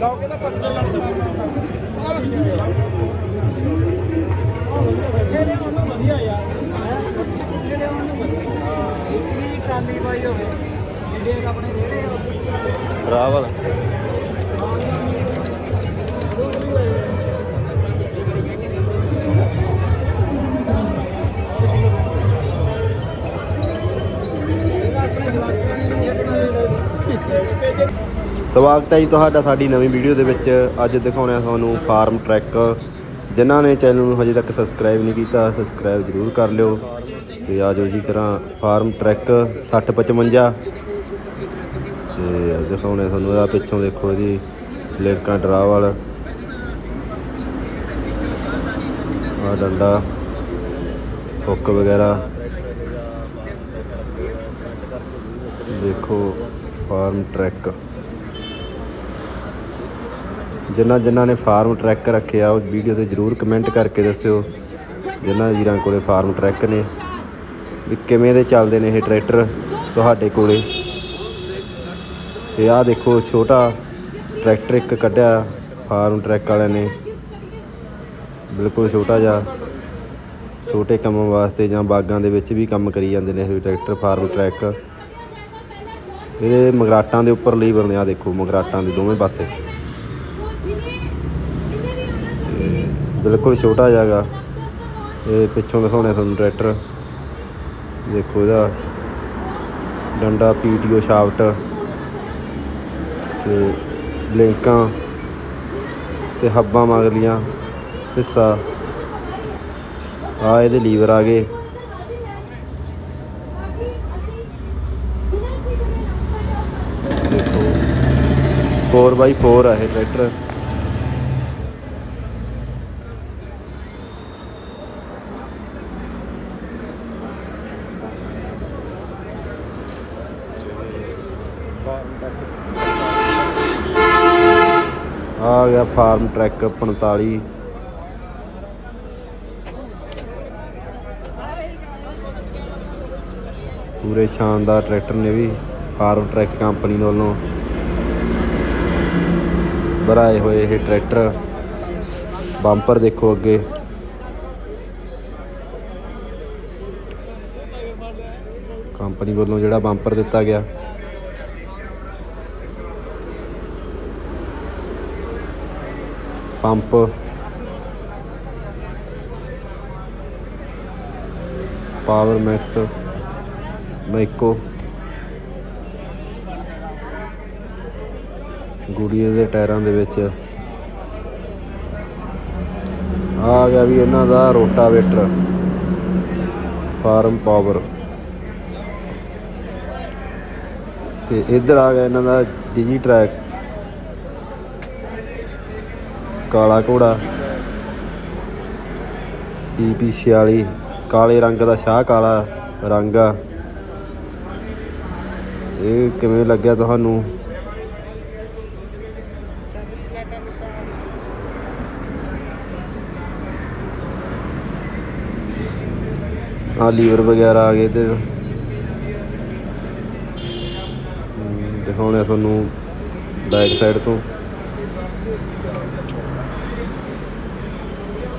ਲੌਕੇ ਦਾ ਪੱਤਰ ਨਾਲ ਸਮਾਨ ਜਿਹੜੇ ਉਹਨੂੰ ਵਧੀਆ ਯਾਰ ਜਿਹੜੇ ਉਹਨੂੰ ਵਧੀਆ ਇਤਨੀ ਟਰਾਲੀ ਪਾਈ ਹੋਵੇ, ਜਿਹੜੇ ਆਪਣੇ ਰਾਵਲ। ਸਵਾਗਤ ਹੈ ਜੀ ਤੁਹਾਡਾ ਸਾਡੀ ਨਵੀਂ ਵੀਡੀਓ ਦੇ ਵਿੱਚ। ਅੱਜ ਦਿਖਾਉਣੇ ਤੁਹਾਨੂੰ ਫਾਰਮ ਟਰੈਕ। ਜਿਨ੍ਹਾਂ ਨੇ ਚੈਨਲ ਨੂੰ ਹਜੇ ਤੱਕ ਸਬਸਕ੍ਰਾਈਬ ਨਹੀਂ ਕੀਤਾ, ਸਬਸਕ੍ਰਾਈਬ ਜ਼ਰੂਰ ਕਰ ਲਿਓ। ਤੇ ਆਜੋ ਜੀ ਕਰਾਂ ਫਾਰਮ ਟਰੈਕ 6055 ਤੇ ਦਿਖਾਉਣੇ ਤੁਹਾਨੂੰ ਇਹਦਾ ਪਿੱਛੋਂ ਦੇਖੋ ਜੀ, ਲਿੰਕਾਂ ਡਰਾਵਲ। ਆ ਡੰਡਾ, ਹੁੱਕ ਵਗੈਰਾ। ਦੇਖੋ ਫਾਰਮ ਟਰੈਕ। ਜਿਨ੍ਹਾਂ ਜਿਨ੍ਹਾਂ ਨੇ ਫਾਰਮ ਟਰੈਕ ਰੱਖਿਆ ਉਹ ਵੀਡੀਓ ਤੇ ਜਰੂਰ ਕਮੈਂਟ ਕਰਕੇ ਦੱਸਿਓ। ਜਿਨ੍ਹਾਂ ਵੀਰਾਂ ਕੋਲੇ ਫਾਰਮ ਟਰੈਕ ਨੇ, ਵੀ ਕਿਵੇਂ ਦੇ ਚੱਲਦੇ ਨੇ ਇਹ ਟਰੈਕਟਰ ਤੁਹਾਡੇ ਕੋਲੇ। ਤੇ ਆਹ ਦੇਖੋ, ਛੋਟਾ ਟਰੈਕਟਰ ਇੱਕ ਕੱਢਿਆ, ਫਾਰਮ ਟਰੈਕ ਵਾਲਿਆਂ ਨੇ। ਬਿਲਕੁਲ ਛੋਟਾ ਜਿਹਾ, ਛੋਟੇ ਕੰਮਾਂ ਵਾਸਤੇ ਜਾਂ ਬਾਗਾਂ ਦੇ ਵਿੱਚ ਵੀ ਕੰਮ ਕਰੀ ਜਾਂਦੇ ਨੇ ਇਹ ਟਰੈਕਟਰ ਫਾਰਮ ਟਰੈਕ ਇਹਦੇ ਮਗਰਾਟਾਂ ਦੇ ਉੱਪਰ ਲੀਵਰ ਨੇ ਆ ਦੇਖੋ ਮਗਰਾਟਾਂ ਦੇ ਦੋਵੇਂ ਪਾਸੇ। ਬਿਲਕੁਲ ਛੋਟਾ ਜਿਹਾਗਾ। ਇਹ ਪਿੱਛੋਂ ਦਿਖਾਉਣੇ ਤੁਹਾਨੂੰ ਟਰੈਕਟਰ। ਦੇਖੋ ਇਹਦਾ। ਡੰਡਾ ਪੀਟੀਓ ਸ਼ਾਫਟ ਤੇ ਲਿੰਕਾਂ ਤੇ ਹੱਬਾਂ ਮਗਰਲੀਆਂ ਹਿੱਸਾ। ਆ ਇਹਦੇ ਲੀਵਰ ਆ ਗਏ। ਦੇਖੋ। 4x4 ਆ ਇਹ ਟਰੈਕਟਰ। ਆ ਫਾਰਮ ਟਰੈਕ 45 ਪੂਰੇ ਸ਼ਾਨਦਾਰ ਟਰੈਕਟਰ ਨੇ ਵੀ, ਫਾਰਮ ਟਰੈਕ ਕੰਪਨੀ ਵੱਲੋਂ ਬਣਾਏ ਹੋਏ ਇਹ ਟਰੈਕਟਰ। ਬੰਪਰ ਦੇਖੋ ਅੱਗੇ। ਕੰਪਨੀ ਵੱਲੋਂ ਜਿਹੜਾ ਬੰਪਰ ਦਿੱਤਾ ਗਿਆ। ਪੰਪ ਪਾਵਰ ਮੈਕਸ ਮਾਈਕੋ ਗੁੜੀਏ ਦੇ ਟਾਇਰਾਂ ਦੇ ਵਿੱਚ। ਆ ਗਿਆ ਵੀ ਇਹਨਾਂ ਦਾ ਰੋਟਾਵੇਟਰ। Farm power. ਤੇ ਇੱਧਰ ਆ ਗਿਆ ਇਹਨਾਂ ਦਾ ਡਿਜੀ ਟਰੈਕ ਕਾਲਾ ਘੋੜਾ। ਪੀਪੀ 46 ਕਾਲੇ ਰੰਗ ਦਾ ਸ਼ਾਹ ਕਾਲਾ ਰੰਗ ਆ। ਇਹ ਕਿਵੇਂ ਲੱਗਿਆ ਤੁਹਾਨੂੰ? ਆ ਲੀਵਰ ਵਗੈਰਾ ਆ ਗਏ ਤੇ। ਦਿਖਾਉਣੇ ਆ ਤੁਹਾਨੂੰ ਬੈਕ ਸਾਈਡ ਤੋਂ।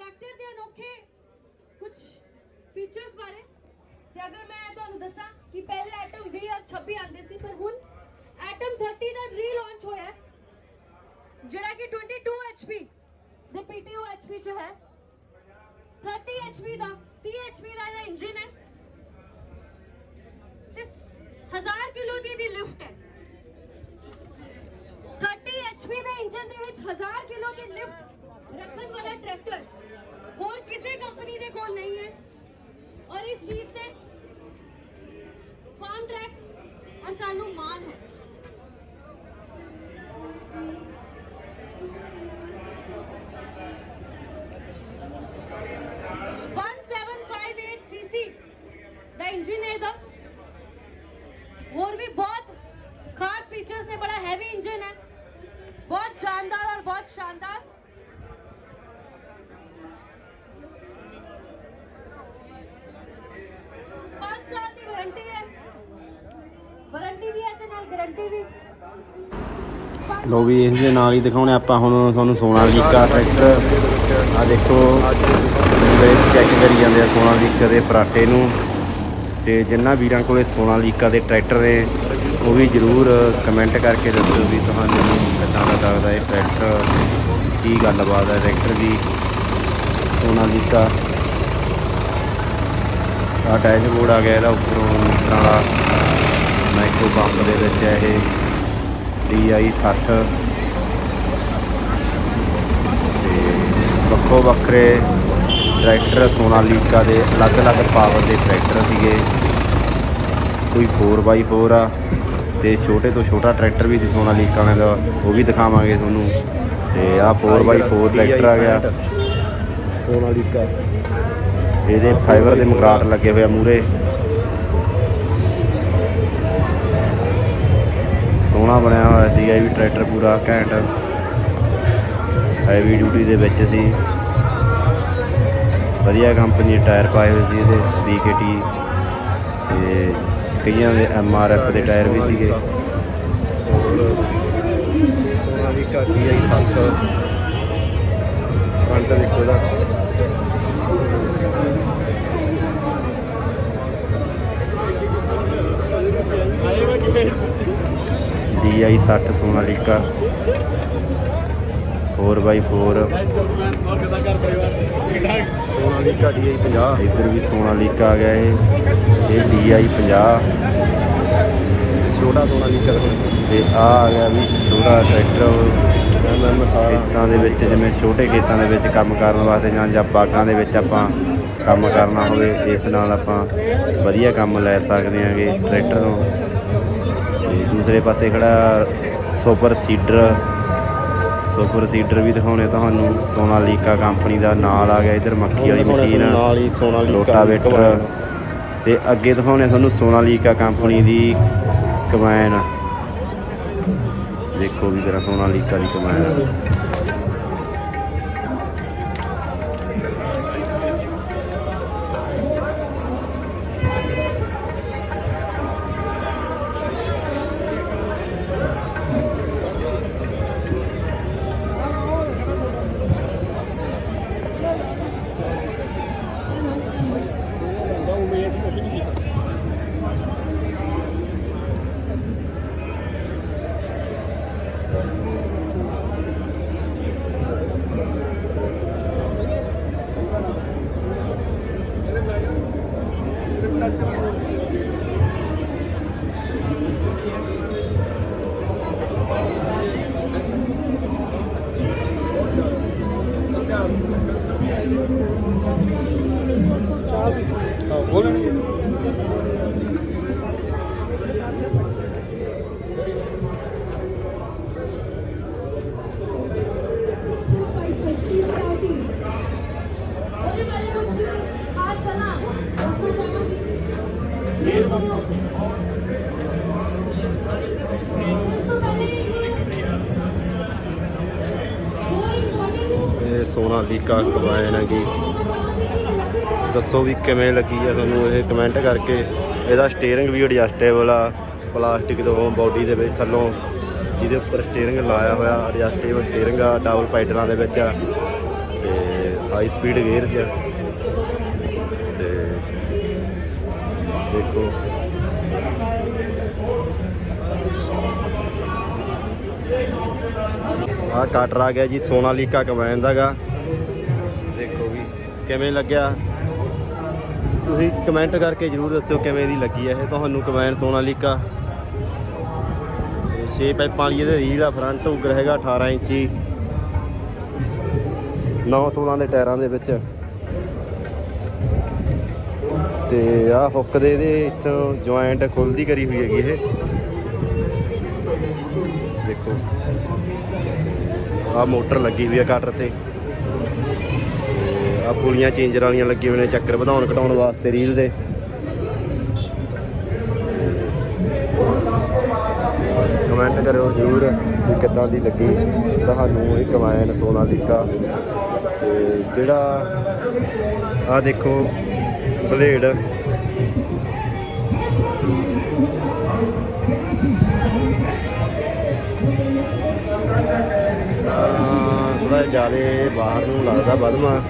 ਟਰੈਕਟਰ ਦੇ ਅਨੋਖੇ ਕੁਝ ਫੀਚਰਸ ਬਾਰੇ ਤੇ ਅਗਰ ਮੈਂ ਤੁਹਾਨੂੰ ਦੱਸਾਂ ਕਿ ਪਹਿਲੇ ਐਟਮ 20 ਔਰ 26 ਆਉਂਦੇ ਸੀ, ਪਰ ਹੁਣ ਐਟਮ 30 ਦਾ ਰੀਲਾਂਚ ਹੋਇਆ ਜਿਹੜਾ ਕਿ 22 HP ਦੇ PTO HP ਚ ਹੈ। 30 HP ਦਾ 30 HP ਦਾ ਇਹ ਇੰਜਨ ਹੈ। ਤੇ 1000 ਕਿਲੋ ਦੀ ਦੀ ਲਿਫਟ ਹੈ। 30 HP ਦੇ ਇੰਜਨ ਦੇ ਵਿੱਚ 1000 ਕਿਲੋ ਦੀ ਲਿਫਟ ਰੱਖਣ ਵਾਲਾ ਟਰੈਕਟਰ ਹੋਰ ਕਿਸੇ ਕੰਪਨੀ ਦੇ ਕੋਲ ਨਹੀਂ ਹੈ। ਔਰ ਇਸ ਚੀਜ਼ ਤੇ ਫਾਰਮ ਟਰੈਕ ਔਰ ਸਾਨੂੰ ਮਾਣ ਹੈ। ਤੇ ਲੋ ਵੀ ਇਸ ਦੇ ਨਾਲ ਹੀ ਦਿਖਾਉਣੇ ਆਪਾਂ ਹੁਣ ਤੁਹਾਨੂੰ ਸੋਨਾਲੀਕਾ ਟਰੈਕਟਰ ਆ ਦੇਖੋ ਮੁੰਡੇ ਚੈੱਕ ਕਰੀ ਜਾਂਦੇ ਆ ਸੋਨਾਲੀਕਾ ਦੇ ਪਰਾਟੇ ਨੂੰ। ਤੇ ਜਿੰਨਾ ਵੀਰਾਂ ਕੋਲੇ ਸੋਨਾਲੀਕਾ ਦੇ ਟਰੈਕਟਰ ਨੇ, ਉਹ ਵੀ ਜਰੂਰ ਕਮੈਂਟ ਕਰਕੇ ਦੱਸੋ ਵੀ ਤੁਹਾਨੂੰ ਕਿੱਦਾਂ ਦਾ ਲੱਗਦਾ ਇਹ ਟਰੈਕਟਰ ਕੀ ਗੱਲਬਾਤ ਹੈ ਟਰੈਕਟਰ ਦੀ ਸੋਨਾਲੀਕਾ ਆ ਡੈਸ਼ਬੋਰਡ ਆ ਗਿਆ, ਇਹਦਾ ਉੱਪਰੋਂ ਮੀਟਰ ਵਾਲਾ। ਮਾਈਕਰੋ ਪੰਪ ਦੇ ਵਿੱਚ ਹੈ ਇਹ DI 60 ਤੇ ਵੱਖੋ ਵੱਖਰੇ ਟਰੈਕਟਰ ਸੋਨਾਲੀਕਾ ਦੇ ਅਲੱਗ-ਅਲੱਗ ਪਾਵਰ ਦੇ ਟਰੈਕਟਰ ਸੀਗੇ। ਕੋਈ 4x4 ਆ ਤੇ ਛੋਟੇ ਤੋਂ ਛੋਟਾ ਟਰੈਕਟਰ ਵੀ ਸੀ ਸੋਨਾਲੀਕਾ ਵਾਲਿਆਂ ਦਾ ਉਹ ਵੀ ਦਿਖਾਵਾਂਗੇ ਤੁਹਾਨੂੰ। ਤੇ ਆ 4x4 ਟਰੈਕਟਰ ਆ ਗਿਆ। ਸੋਨਾਲੀਕਾ। ਇਹਦੇ ਫਾਈਬਰ ਦੇ ਮਗਰਾਟ ਲੱਗੇ ਹੋਏ ਆ ਮੂਰੇ ਟਰੈਕਟਰ ਪੂਰਾ ਘੈਂਟ। ਹੈਵੀ ਡਿਊਟੀ ਦੇ ਵਿੱਚ ਸੀ। ਵਧੀਆ ਕੰਪਨੀ ਦੇ ਟਾਇਰ ਪਾਏ ਹੋਏ ਸੀ ਇਹਦੇ BKT ਤੇ ਕਈਆਂ ਦੇ MRF ਦੇ ਟਾਇਰ ਵੀ ਸੀਗੇ। ਸੋਨਾਲੀਕਾ DI 7 ਫਰੰਟ ਦੇਖੋ ਦਾ DI 60 Sonalika 4x4 Sonalika DI 50 ਇੱਧਰ ਵੀ ਸੋਨਾਲੀਕਾ ਆ ਗਿਆ ਇਹ। ਇਹ DI 50 ਛੋਟਾ ਸੋਨਾਲੀਕਾ ਤੇ ਆ ਆ ਗਿਆ ਵੀ ਛੋਟਾ ਟਰੈਕਟਰ। ਖੇਤਾਂ ਦੇ ਵਿੱਚ ਜਿਵੇਂ ਛੋਟੇ ਖੇਤਾਂ ਦੇ ਵਿੱਚ ਕੰਮ ਕਰਨ ਵਾਸਤੇ ਜਾਂ ਜਾਂ ਬਾਗਾਂ ਦੇ ਵਿੱਚ ਆਪਾਂ ਕੰਮ ਕਰਨਾ ਹੋਵੇ ਇਸ ਨਾਲ ਆਪਾਂ ਵਧੀਆ ਕੰਮ ਲੈ ਸਕਦੇ ਆਂਗੇ ਟਰੈਕਟਰ ਨੂੰ ਤੇ ਦੂਸਰੇ ਪਾਸੇ ਖੜਾ ਸੁਪਰ ਸੀਡਰ। ਸੁਪਰ ਸੀਡਰ ਵੀ ਦਿਖਾਉਣੇ ਤੁਹਾਨੂੰ। ਸੋਨਾਲੀਕਾ ਕੰਪਨੀ ਦਾ ਨਾਲ ਆ ਗਿਆ ਇਧਰ ਮੱਕੀ ਵਾਲੀ ਮਸ਼ੀਨ। ਨਾਲ ਹੀ ਸੋਨਾਲੀਕਾ ਰੋਟਾਵੇਟਰ। ਤੇ ਅੱਗੇ ਦਿਖਾਉਣੇ ਤੁਹਾਨੂੰ ਸੋਨਾਲੀਕਾ ਕੰਪਨੀ ਦੀ ਕਮੈਨ। ਦੇਖੋ ਵੀ ਜਰਾ ਸੋਨਾਲੀਕਾ ਦੀ ਕਮੈਨ। ਇਸ ਤੋਂ ਪਹਿਲੇ ਇੱਕ ਬਹੁਤ ਇੰਪੋਰਟੈਂਟ ਇਹ ਹੈਗੀ ਦੱਸੋ ਵੀ ਕਿਵੇਂ ਲੱਗੀ ਆ ਤੁਹਾਨੂੰ ਇਹ ਕਮੈਂਟ ਕਰਕੇ। ਇਹਦਾ ਸਟੀਅਰਿੰਗ ਵੀ ਐਡਜਸਟੇਬਲ ਆ ਪਲਾਸਟਿਕ ਤੋਂ ਬਾਡੀ ਦੇ ਵਿੱਚ ਥੱਲੋਂ, ਜਿਹਦੇ ਉੱਪਰ ਸਟੀਅਰਿੰਗ ਲਾਇਆ ਹੋਇਆ ਐਡਜਸਟੇਬਲ ਸਟੀਅਰਿੰਗ ਆ ਡਬਲ ਪਾਈਡਰਾਂ ਦੇ ਵਿੱਚ ਆ। ਤੇ ਹਾਈ ਸਪੀਡ ਗੇਅਰ 'ਚ ਆ। ਤੇ ਦੇਖੋ। ਆ ਕਟਰ ਆ ਗਿਆ ਜੀ ਸੋਨਾਲੀਕਾ ਕਮੈਨ ਦਾਗਾ ਦੇਖੋ ਵੀ ਕਿਵੇਂ ਲੱਗਿਆ। ਤੁਸੀਂ ਕਮੈਂਟ ਕਰਕੇ ਜਰੂਰ ਦੱਸਿਓ ਕਿਵੇਂ ਦੀ ਲੱਗੀ ਹੈ ਇਹ, ਤੁਹਾਨੂੰ ਕਮੈਨ ਸੋਨਾਲੀਕਾ ਤੇ 6 ਪਾਈਪਾਂ ਵਾਲੀ ਇਹਦੇ ਰੀਲ ਆ ਫਰੰਟ ਉਗਰ ਹੈਗਾ 18 ਇੰਚੀ। 9 16 ਦੇ ਟਾਇਰਾਂ ਦੇ ਵਿੱਚ। ਤੇ ਆ ਹੁੱਕ ਦੇ ਇਹਦੇ ਇੱਥੋਂ ਜੁਆਇੰਟ ਖੁੱਲਦੀ ਕਰੀ ਹੋਈ ਹੈਗੀ ਇਹ। ਦੇਖੋ। ਆ ਮੋਟਰ ਲੱਗੀ ਹੋਈ ਆ ਕਟਰ ਤੇ। ਆ ਪੁਲੀਆਂ ਚੇਂਜਰ ਵਾਲੀਆਂ ਲੱਗੀਆਂ ਹੋਈਆਂ ਨੇ, ਚੱਕਰ ਵਧਾਉਣ ਘਟਾਉਣ ਵਾਸਤੇ ਰੀਲ ਦੇ। ਕਮੈਂਟ ਕਰਿਓ ਜ਼ਰੂਰ ਵੀ ਕਿੱਦਾਂ ਦੀ ਲੱਗੀ ਤੁਹਾਨੂੰ ਇਹ ਕਮਾਇਨ ਸੋਨਾਲੀਕਾ ਤੇ ਜਿਹੜਾ ਆ ਦੇਖੋ ਬਲੇਡ। ਜ਼ਿਆਦਾ ਬਾਹਰ ਨੂੰ ਲੱਗਦਾ ਬਦਮਾ